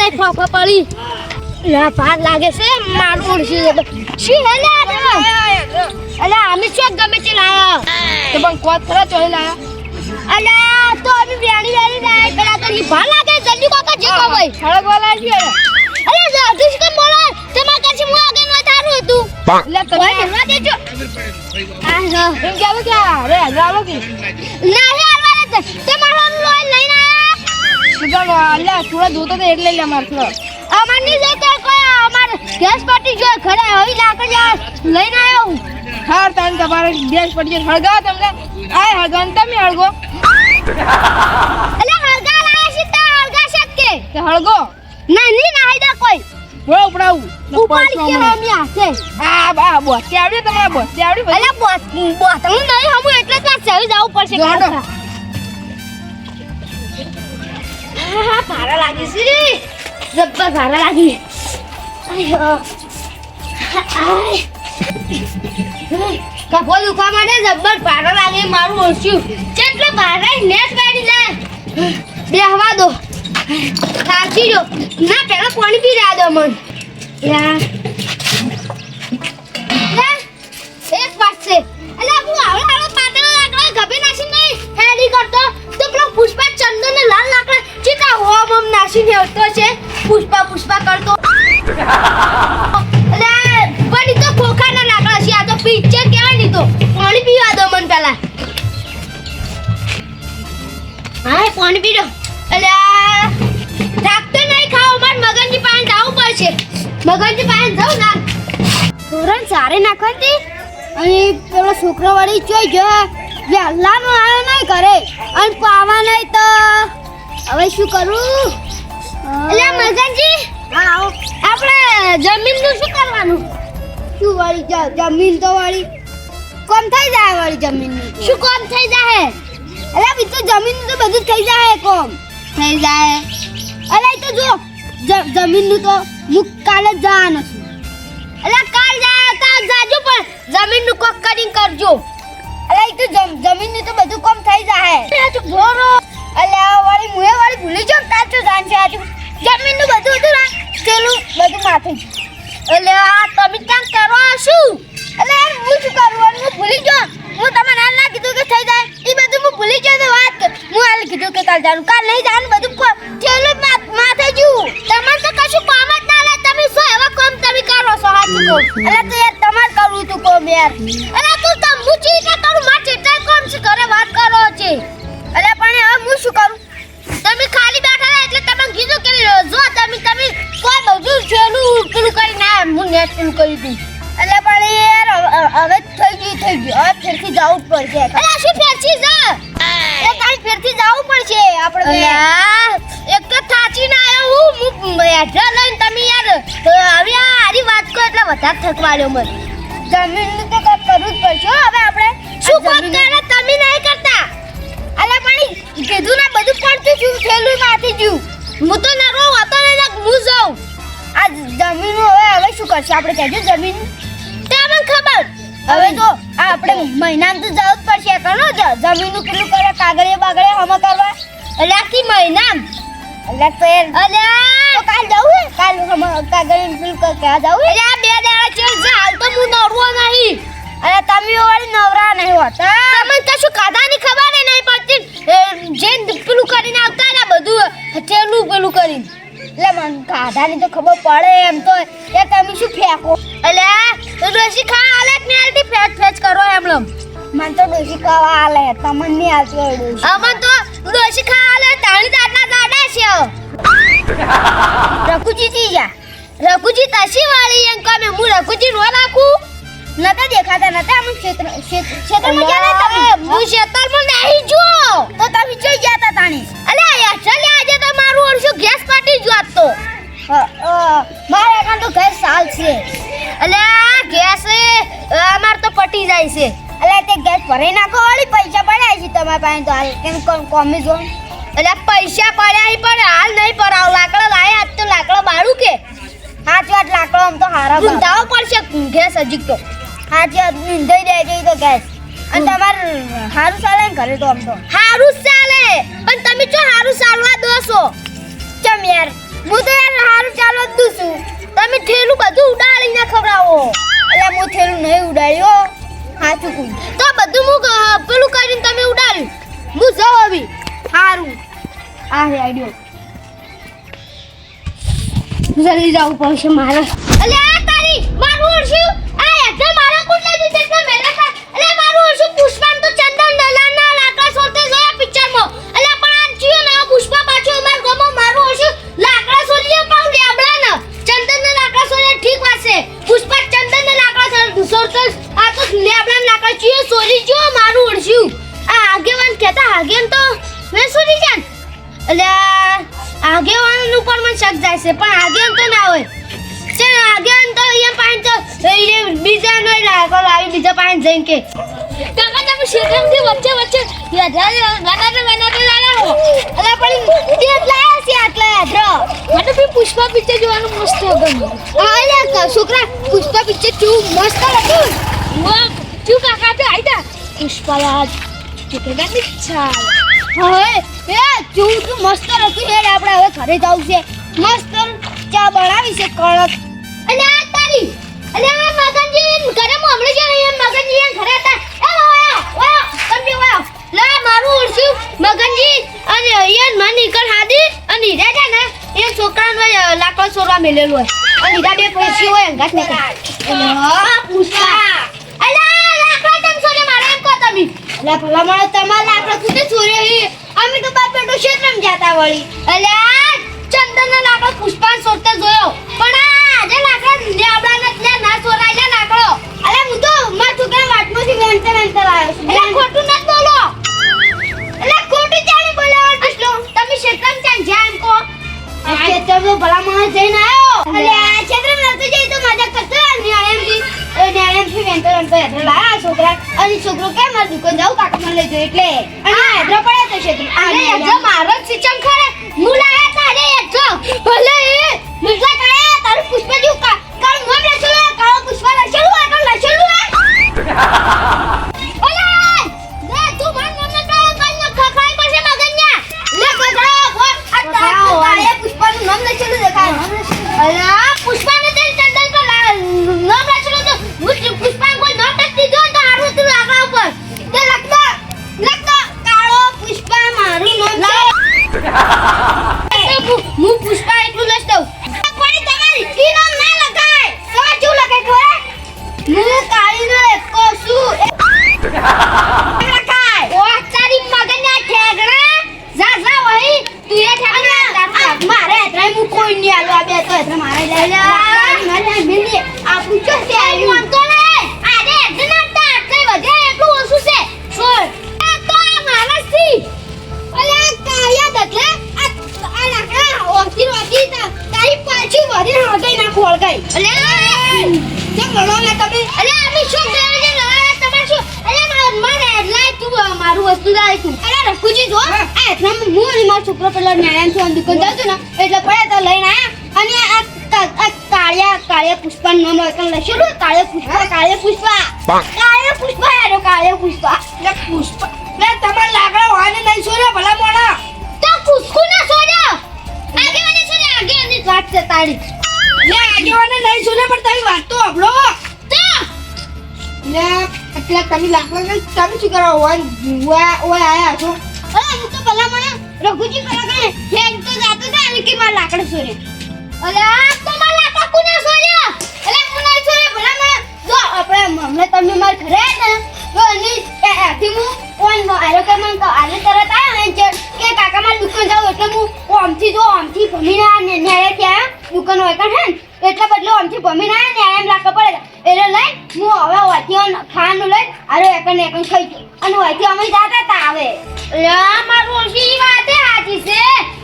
નહીં ફાફા પડી. લા ભાર લાગે છે મારું જતો શી હે લે અલે અમે શું ગમે છે લાયા? તો પણ કોત ખરા લાયા અલે તો અમે વેણી વેણી લાયા. પેલા તો ની ભાર લાગે જલ્દી કોકા જે કો ભાઈ હળગવા છે અલે જાદુ શું કેમ બોલો? તમાર કાছে હું આગળ ન તારું હતું. લે તો ભાઈ નવા દેજો. આ હા. એમ કે? આવે કે અરે હજારો કે? ના હે આલવા સુગમ અલ્યા થોડા જોતો તો એટલે લે માર થોડો અમારની જતો કોઈ અમાર ગેસ પાટી જો ઘરે લાકડી લઈને આવ્યો હું. હાર તાન તમારે ગેસ તમને. આ હળગાવ તમે હળગો. અલે હળગા લાયા છે તો હળગા શકે તે હળગો. ના ની ના હાઈદા કોઈ. બોલો ઉપડાવું. ઉપાડી કે હમી આસે આ બા બોસ આવડે તમારે બોસ આવડે અલે બોત બોત નહીં હમું એટલે તો ચાવી જવું પડશે હા હા ભારા લાગી છે જબ્બર ભારા લાગી. આયો કપો દુખવા માટે જબ્બર ભારા લાગે મારું ઓછું. કેટલે ભારા નેટ કાઢી જાય બેહવા દો. સાચી જો ના, પેલા પાણી પી રહ્યા દો મન યા. યા એક વાત છે. એટલે હું આવડે આવડે પાતળો લાકડા ગભે નાસી નહીં હેડી કરતો. તો પેલો પુષ્પા ચંદન ને લાલ લાકડા હોમ હોમ નાસી હેવતો છે. પુષ્પા પુષ્પા કરતો. અરે પણ તો ખોખાના લાકડા છે. આ તો પિક્ચર કેવાયની તો. પાણી પીવા દો મન પેલા હા, પાણી પી દો થાકતો નહીં ખાઓ માર મગનજી પાસે જવું પડશે. મગનજી પાસે જાઉં ના. ધોરણ સારે નાખવાથી? અને પેલો છોકરો વાળી જોઈ જો વહેલાનો આવે નહીં કરે અને પાવા નહીં તો હવે શું કરું? એટલે મગનજી આપણે જમીનનું શું કરવાનું? શું વાળી? જમીન તો વાળી. કોમ થઈ જાય વાળી જમીનનું? શું કોમ થઈ જાય? અરે તો જમીન તો બધું થઈ જાય કોમ. થઈ જાય. અરે તો જો જમીનનું તો હું કાલે જવાનો છું. અલે કાલ જાય તો જાજો પણ જમીનનું કોક કરીને કરજો. અલે તો જમ- જમીનનું તો બધું કોમ થઈ જાય. બોરો અલ્યા વાળી ભૂલી તાર તો જાન છે આજુ. જમીનનું બધું હતું ને પેલું બધું માથે એટલે આ તમે ક્યાં કરો શું એટલે હું શું કરું? હું ભૂલી જાઉં. હું તમને હાલ ના કીધું કે થઈ જાય. એ બધું હું ભૂલી ગયો તો વાત. હું હાલ કીધું કે કાલ જાણું કાલ નહીં જાનું, બધું કો- થેલું માથે જુઓ તમારે તો કશું કામ જ ના લે. તમે શું એવા કામ તમે કરો છો કહું? અલે તો યાર તમારે કરવું તું કોમ યાર. અરે તું તમ હું ચીટા નેટ કરી દઉં એટલે પણ યાર હવે- થઈ ગયું થઈ ગયું હવે ફેરથી જવું પડશે. અરે શું ફેરથી જા? એ તારી ફેરથી જવું પડશે. આપણે એક તો થાચી ના આવ્યો હું. હું એડ્રેસ લઈને તમે યાર હવે આરી વાત કરો એટલે વધારે થકવાડ્યો મને. જમીન તો કંઈક કરવું જ પડશે હવે આપણે. શું કોમ કરે તમે નહીં કરતા? અલા પણ કીધું ના બધું પડતું છું થેલું માથી જ્યું હું. તો નરો હતો ને હું જાઉં. આ જમીન હવે હવે શું કરશે? આપણે કહેજો જમીન. તે મને ખબર? હવે તો આ આપણે મહિનામાં તો જવું જ પડશે. કનો જમીનનું કેટલું કરે? કાગળે બાગળે હમ કરવા? એટલે આખી મહિના એટલે તો અલ્યા! કાલ જવું કાલ હમ કાગળે ક- જવું એટલે બે દાડા છે. હાલ તો હું નવરો નહીં. અરે તમે વાળી નવરા નહીં હોતા. તમને કશું ખાધાની ખબર નહીં પડતી. જે પેલું કરીને આવતા ને બધું થેલું પેલું કરીને. એટલે મને ખાધાની તો ખબર પડે એમ તો. એ તમે શું ફેંકો? એટલે ડોસી ખા આલે જ નહીં આલતી? ફેચ ફેચ કરો એમ લમ. મને તો ડોસી ખાવા આલે. તમને નહીં આવતી હોય ડોસી અમન તો ડોસી ખા આલે. તાણી દાદા દાડા છે. રઘુજી થી જા. રઘુજી તસી વાળી એમ કમે હું રઘુજી નો રાખું? નતા દેખાતા નતા અમે ક્ષેત્ર ક્ષેત્ર- ક્ષેત્રમાં ગયા તમે? હું. ક્ષેત્રમાં નહીં જો તો તમે જોઈ ગયા હતા તાણી? અલે યાર આજે તો મારું ઓરશું ગેસ પાટી જ તો. મારે કાન તો ગેસ સાલ છે. એટલે ગેસ અમાર તો પટી જાય છે. એટલે તે ગેસ ભરાઈ નાખો વાળી પૈસા પડ્યા છે તમારા પાસે તો હાલ. કેમ કોમ જો એટલે પૈસા પડ્યા પણ હાલ નહીં પડાવ. લાકડો લાયા આજ તો લાકડો બાળું કે. સાચી વાત લાકડો આમ તો હારા ગુંદાવો પડશે ગેસ હજી તો. સાચી વાત ગુંદાઈ દેજો છે તો ગેસ. અને તમારે હારું ચાલે ને ઘરે તો આમ તો. હારું ચાલે. પણ તમે જો હારું ચાલવા દો છો? યાર. હું તો યાર હારું ચાલો જ દઉં છું. તમે થેલું બધું ઉડાડીને ખવડાવો એટલે હું થેલું નહીં ઉડાડ્યો સાચું કહું તો બધું હું પેલું કરીને તમે ઉડાડ્યું. હું જાઉં આવી. હારું. આ રે આઈડિયો જલ્દી જવું પડશે મારે. અલે, આ તારી મારું ઓળશું આ એકદમ મારા કુટલા દી મેલા કા અલે, મારું ઓળશું પુષ્પાન જાય છે પણ આગેવાન તો ના હોય. છે આગળ તો અહીંયા પાણી તો એ બીજા નો લાગો લાવી બીજા પાણી જઈને કે. કાકા તમે શેતમથી વચ્ચે વચ્ચે યાદરા ગાના ગાના લાયા હો. અલા પણ તે લાયા છે આટલા યાદરો. મને બી પુષ્પા પિક્ચર જોવાનું મસ્ત ગમ્યું. હા લે છોકરા પુષ્પા પિક્ચર કેવું મસ્ત હતું. વાહ તું કાકા તો આઈતા પુષ્પા યાદ ચૂકેલા પિક્ચર હવે એ તું મસ્ત હતું. યાર આપણે હવે ઘરે જવું છે. મસ્ત ચા બનાવી છે કડક અને આ તારી, અને આ મગનજી ઘરે હું હમણાં જ મગનજી ઘરે હતા. એ વાયા વાયા સમજી વાયા લા, મારું ઉડશું મગનજી, અને અહીંયા માં નીકળ હાદી. અને હીરા છે ને, એ છોકરાનો લાકડો સોરવા મેલેલું હોય. અને હીરા બે પૈસી હોય, અંગાત ને આ પુષ્પા અલા, લાકડા તમ. સોરે અમે તો બાપ બેટો ક્ષેત્રમ જાતા વળી. અલા ચંદનના લાકડો પુષ્પાન સોરતા જોયો. પણ આજે લાકડા લેબડા નથી ના સોરાય લે લાકડો અરે હું તો માર છોકરા થી વેંતે વેંતે લાવ્યો છું. એટલે ખોટું નત બોલો. એટલે ખોટું ચાલે બોલો અસલો તમે ક્ષેત્રમ ચાન જામ કો ક્ષેત્રમ તો ભલા માણસ જઈને આવ્યો. અલે ક્ષેત્રમ નતો જઈ તો મજા કરતો ન્યાયમથી ન્યાયમથી વેંતો વેંતો હેઠળ લાયા છોકરા. અને છોકરો કે મારે દુકાન જાઉં કાકા મને લઈ જાઓ એટલે? અને હૈદરાબાદ તો ક્ષેત્ર અરે હેઠળ મારો જ સિચમ ખરે હું અલે કેમ લડો ને તમે? અલે અમે શું કરે છે? લડા તમે શું? અલે માર મારે એટલે તું મારું વસ્તુ લાય તું. અલે રખુજી જો. આ એટલે હું અને મારો છોકરો પેલા નારાયણ દુકાન જાતો ને એટલે પડ્યા તો લઈને આયા. અને આ કાળિયા કાળિયા પુષ્પા નો નો એકન લખેલું કાળિયા પુષ્પા કાળિયા પુષ્પા. કાળિયા પુષ્પા યાર કાળિયા પુષ્પા. લે પુષ્પા. લે તમાર લાકડા વાને નહીં છોડ્યો ભલા મોણા તો પુષ્કુ ના છોડ્યો આગે મને સોર્યા આગે અને વાત છે તારી નહીં તારી વાત તો લે એટલે તમે લાકડા ને તમે શું કરો? ઓય ઓય આયા છો. અરે હું તો ભલા મને રઘુજી કરા કે હેંગ તો જાતો તા અને કે માર લાકડા સોરે અરે આ તો માર લાકડા કોને સોર્યા અરે હું નહીં સોરે ભલા મને જો આપણે હમણે તમે માર ઘરે ને તો ની એથી હું ઓન આરો કે મન તો આને તરત આયો ને કે કાકા માર દુકાન જાવ એટલે હું ઓમથી જો ઓમથી ભમીને આ ને ન્યાય ત્યાં દુકાન હોય હે ને, એટલે બદલો આમથી ભમી ના ને એમ લાગે પડે. એટલે લઈ હું હવે ઓન ખાવાનું લઈ આરો એકન એકન ખાઈ ગયો. અને ઓથી અમે જાતા તા આવે લા મારું ઓછી વાતે હાજી છે.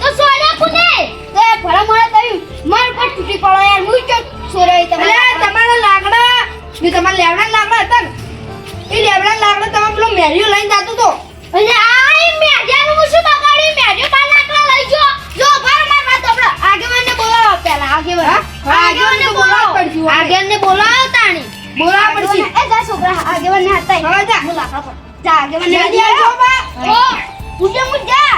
તો સોના કુને? તો એ ભલા મળે કહ્યું માર પર તૂટી પડો યાર હું તો સોરાઈ તમે તમારો લાકડા મેં તમારા લેવડા લાકડા હતા ને. એ લેવડા લાકડા તમે પેલો મેરિયો લઈને જાતો બોલા પડશે. એ જા છોકરા આગેવાન ને હતા હા જા બોલા જા આગેવાન ને જલ્દી આવજો ઓ ઉડે મુજ જા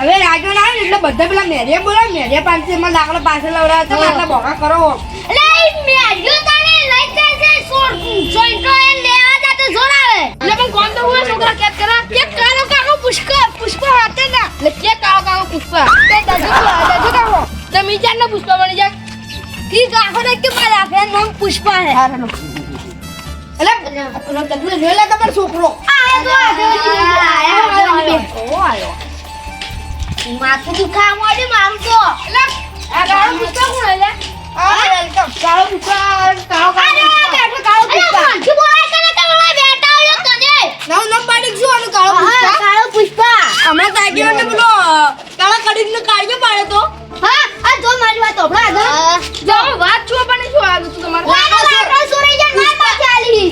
હવે રાજો ના આવે એટલે બધા પેલા મેરિયા બોલા મેરિયા પાસે માં લાકડા પાછળ લવડા હતા આટલા બોકા કરો. એટલે મેરિયો તારે લઈ જાય છે સોર. સોઈકો એ લેવા જા તો જોર આવે. એટલે પણ કોણ તો હું છોકરા? કેત કરા કે કરો કાકો પુષ્પ પુષ્પ હાથે ના. એટલે કેત કાકો કાકો પુષ્પ. તે દાદુ દાદુ કાકો તમે જાન ના પુષ્પ બની જાય. કી કાકો ને કે મારા ફ્રેન્ડ નામ પુષ્પા હે એટલે પેલો ચકલી જોઈ લે તમારો છોકરો આ તો આયો. ઓ આયો માથું દુખા મોડી મારું તો આ કાળો પુષ્પા કોણ એટલે કાળો પુષ્પા કાળો અરે કાળો કાળો પુષ્પા અરે બોલાય તને કે બોલાય બેટા આવ્યો તને નવ નવ પાડી આનું કાળો પુષ્પા કાળો પુષ્પા હમણાં તાગ્યો ને પેલો કાળા કડીનો કાળિયો વાત હોભળો આગળ જો વાત છો પણ શું આવ્યું તું તમારે? મારો લાકડો ચોરી જાય માર પાસે આલી.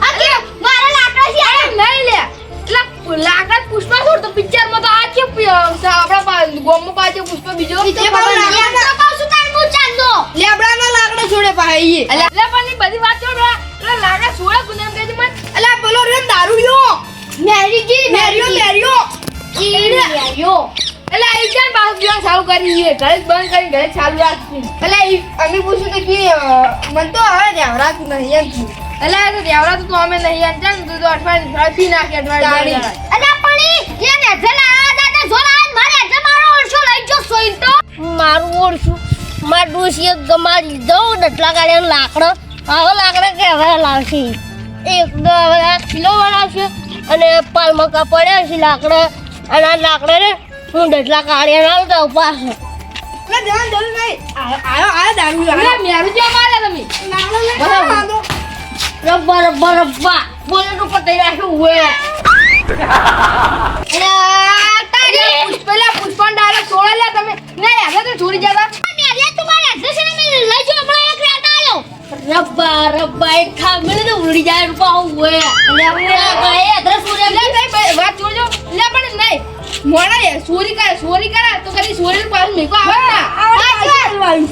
આ કે મારા લાકડા છે. અરે નહીં લે. એટલે લાકડા પુષ્પા છોડ તો પિક્ચરમાં તો આ છે આપડા ગોમમાં પાછો પુષ્પ બીજો. ઈ તો કહું છું તાર હું ચાંદો લેબડાના લાકડા છોડે પાહે એટલે પણ ઈ બધી વાત છોડ એટલે લાકડા છોડે કહે છે મન? એટલે બોલો રે દારૂડિયો મેરીજી મેરીઓ મેરિયો મેરિયો એટલે પાછું ચાલુ કરી છે? ઘરે જ બંધ કરી ઘરે ચાલુ રાખી એટલે અમે પૂછ્યું તો કે તો હવે રહેવડાતું નહીં એમ છું એટલે તો અમે નહીં એમ છે ને તું તો અઠવાડિયે પી નાખી અઠવાડિયે પણ દાદા મારે ઓળશો લઈ જો સોઈન્ટો મારું ઓળશું માર ડોશીએ ગમાડી લીધો ડટલા કાઢ્યા લાકડો આવો લાકડા કે હવે લાવશે. એક હવે આ કિલો બનાવશે અને પાલમકા પડ્યા છે લાકડા. અને આ લાકડા ને હું ડટલા કાઢ્યા ના આવતા ઉપાસ એટલે ધ્યાન જરૂર નહીં. આયો આયો દારૂડિયો આયો મેરું જો માર્યા તમે? રબ્બા રબ્બા રબ્બા બોલે તો પતાઈ રાખ્યું હોય પેલા પુષ્પલા પુષ્પન ડાયરેક્ટ છોડે લે તમે. ના આગળ તો છોડી જતા મેરિયા તું મારે એડ્રેસ ને લઈ જો હમણાં એક લેતા આવ્યો રબ્બા રબ્બા એક ખામણે તો ઉડી જાય રૂપા હોય ભાઈ અધર ઉડે લે ભાઈ વાત જોજો લે પણ નહીં. મોણા યાર ચોરી કરે ચોરી કરે તો કદી ચોરી પાછું મેકો આવે ને પાસે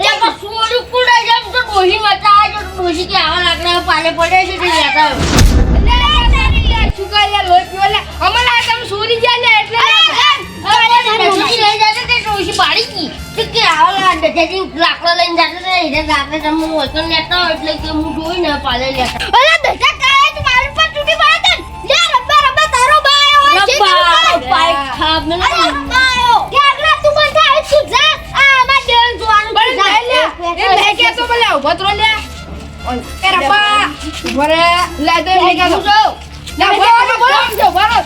એ બસ સોડું કુડા જેમ તો ડોહી મચા જો ડોહી કે આવા લાકડા પાલે પડે છે તે લેતા આવ્યો. લઈને જતો લે હું જોઈ ને પાલે પીવો ખાબ ને અરે કે આગળ તું મને થાય તું જા. આ માં દેન જોવાનું પણ લે એ લે કે તો બોલે ઊભો તો લે. એ રબ્બા ઊભો રે લે દે લે કે તો. લે બોલો બોલો જો બોલો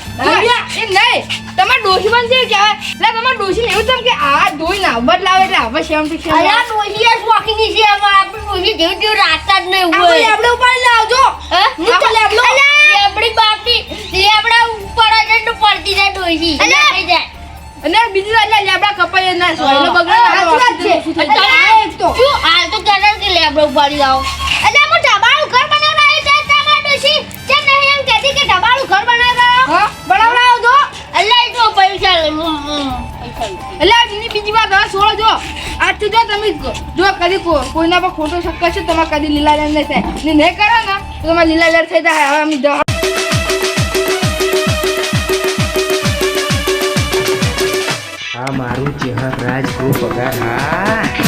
એ નહીં. તમાર ડોશી બન છે કે લે તમાર ડોશી ને એવું થમ કે આ દોઈ ના બદલાવે એટલે હવે શેમ ટુ શેમ અરે ડોશી એ શોખીની છે હવે આપણે ડોશી જેવું જેવું રાખતા જ નહીં હોય. આપણે ઉપાડી લાવજો. હે? આપણે લેબડો લેબડી બાપની લેબડા ઉપર જ એટલું પડતી જાય ડોશી અલા! નાખી જાય. અને બીજું એટલે લેબડા કપાઈ ના સોયલો બગડે વાત છે. આ તો. શું? હાલ તો કહેતા કે લેબડો ઉપાડી લાવો. અલા હું ઢબાળું ઘર બનાવડાવી છે તમારા ડોશી. જે નહીં એમ કહેતી કે ઢબાળું ઘર બનાવડાવો હા બનાવડાવો જો અલ્લાહ જો પૈસા લે. એટલે બીજી વાત હવે છોડો જો. આજથી જો તમે જો કદી કો- કોઈના પર ખોટો શક્કર છે તમારે કદી લીલા લેર નહીં થાય. ને નહીં કરો ને તો તમારે લીલા લેર થઈ જાય. હવે અમે મારું ચહેર રાજ ગ્રુપ પગાર. હા.